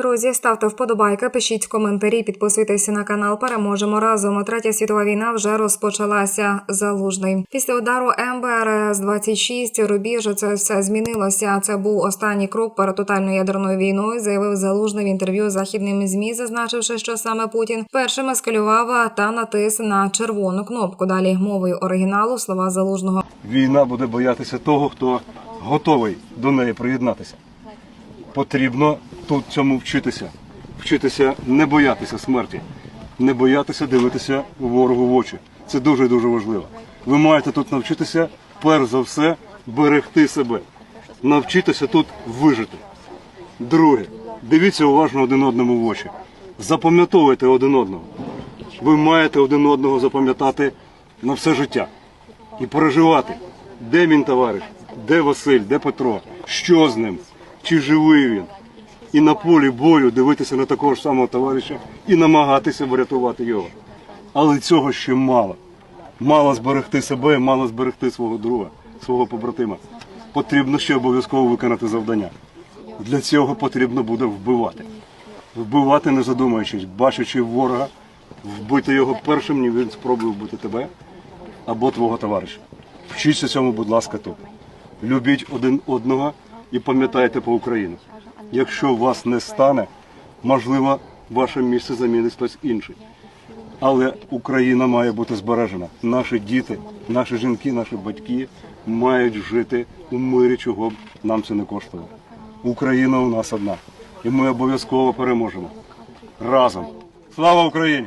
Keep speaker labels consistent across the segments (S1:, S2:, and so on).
S1: Друзі, ставте вподобайки, пишіть коментарі, підписуйтесь на канал. Переможемо разом. Третя світова війна вже розпочалася. Залужний після удару МБР з 26 рубіж. Це все змінилося. Це був останній крок перед тотальною ядерною війною. Заявив залужний в інтерв'ю західним змі, зазначивши, що саме Путін першим ескалював та натис на червону кнопку. Далі мовою оригіналу слова залужного.
S2: Війна буде боятися того, хто готовий до неї приєднатися. Потрібно тут цьому вчитися. Вчитися не боятися смерті, не боятися дивитися ворогу в очі. Це дуже-дуже важливо. Ви маєте тут навчитися, перш за все, берегти себе. Навчитися тут вижити. Друге, дивіться уважно один одному в очі. Запам'ятовуйте один одного. Ви маєте один одного запам'ятати на все життя і переживати, де він товариш, де Василь, де Петро, що з ним, чи живий він. І на полі бою дивитися на такого ж самого товариша і намагатися врятувати його. Але цього ще мало. Мало зберегти себе, мало зберегти свого друга, свого побратима. Потрібно ще обов'язково виконати завдання. Для цього потрібно буде вбивати. Вбивати, не задумуючись, бачачи ворога, вбити його першим, ніж він спробує вбити тебе або твого товариша. Вчіться цьому, будь ласка, тут. Любіть один одного і пам'ятайте по Україну. Якщо вас не стане, можливо, ваше місце замінить хтось інший. Але Україна має бути збережена. Наші діти, наші жінки, наші батьки мають жити у мирі, чого б нам це не коштувало. Україна у нас одна, і ми обов'язково переможемо. Разом. Слава Україні!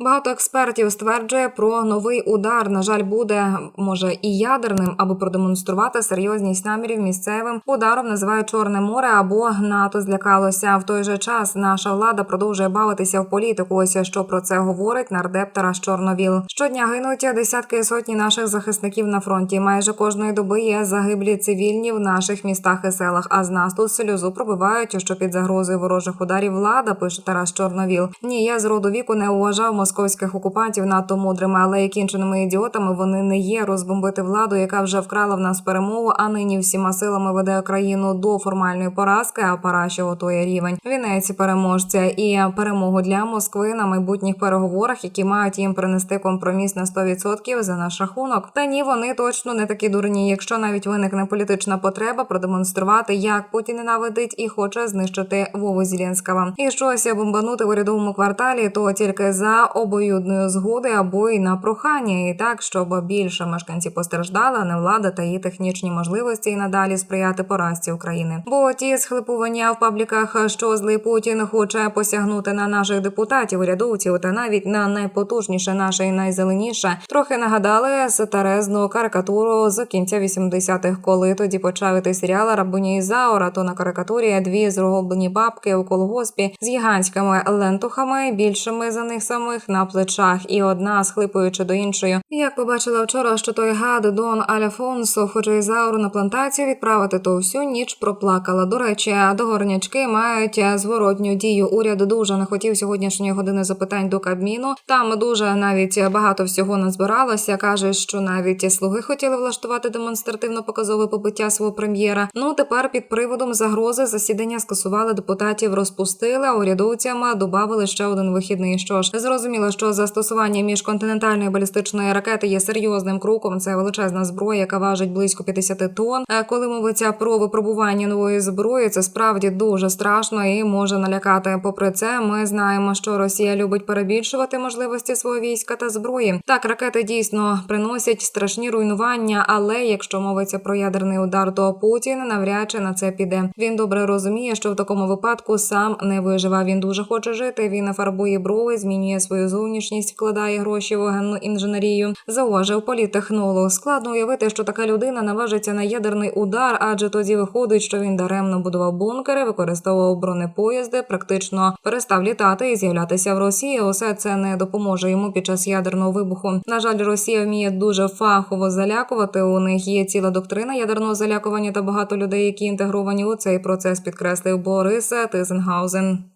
S1: Багато експертів стверджує про новий удар. На жаль, буде може і ядерним, аби продемонструвати серйозність намірів місцевим ударом. Називають Чорне море або НАТО злякалося. В той же час наша влада продовжує бавитися в політику. Ось що про це говорить нардеп Тарас Чорновіл. Щодня гинуть десятки і сотні наших захисників на фронті. Майже кожної доби є загиблі цивільні в наших містах і селах. А з нас тут сльозу пробивають, що під загрозою ворожих ударів влада пише Тарас Чорновіл. Ні, я з роду віку не уважав московських окупантів надто мудрими, але і кінченими ідіотами вони не є розбомбити владу, яка вже вкрала в нас перемогу, а нині всіма силами веде країну до формальної поразки. А пора ще готує рівень вінець переможця і перемогу для Москви на майбутніх переговорах, які мають їм принести компроміс на 100% за наш рахунок. Та ні, вони точно не такі дурні. Якщо навіть виникне політична потреба продемонструвати, як Путін ненавидить і хоче знищити Вову Зеленського. і щось бомбанути в урядовому кварталі, то тільки за обоюдної згоди або й на прохання, і так, щоб більше мешканців постраждали, а не влада та її технічні можливості і надалі сприяти поразці України. Бо ті схлипування в пабліках, що злий Путін хоче посягнути на наших депутатів, урядовців та навіть на найпотужніше, наше і найзеленіше, трохи нагадали сатарезну карикатуру з кінця 80-х, коли тоді почав іти серіал Рабуні Ізаура, то на карикатурі дві зроблені бабки у колгоспі з гігантськими лентухами, більшими за них самих на плечах, і одна схлипуючи до іншої. Як побачила вчора, що той гад Дон Аляфонсо хоче Ізауру на плантацію відправити, то всю ніч проплакала. До речі, договорнячки мають зворотню дію. Уряд дуже не хотів сьогоднішньої години запитань до Кабміну. Там дуже навіть багато всього назбиралося. каже, що навіть слуги хотіли влаштувати демонстративно показове побиття свого прем'єра. Ну тепер під приводом загрози засідання скасували депутатів, розпустили. А урядовцям додали ще один вихідний. Що ж зрозуміло, що застосування міжконтинентальної балістичної ракети є серйозним кроком. Це величезна зброя, яка важить близько 50 тонн. Е, Коли мовиться про випробування нової зброї, це справді дуже страшно і може налякати. Попри це, ми знаємо, що Росія любить перебільшувати можливості свого війська та зброї. Так, ракети дійсно приносять страшні руйнування, але якщо мовиться про ядерний удар, то Путін навряд чи на це піде. Він добре розуміє, що в такому випадку сам не виживе. Він дуже хоче жити. Він фарбує брови, змінює свою зовнішність, вкладає гроші в генну інженерію. Зауважив політтехнолог. Складно уявити, що така людина наважиться на ядерний удар, адже тоді виходить, що він даремно будував бункери, використовував бронепоїзди, практично перестав літати і з'являтися в Росії. Усе це не допоможе йому під час ядерного вибуху. На жаль, Росія вміє дуже фахово залякувати. У них є ціла доктрина ядерного залякування та багато людей, які інтегровані у цей процес, підкреслив Борис Тизенгаузен.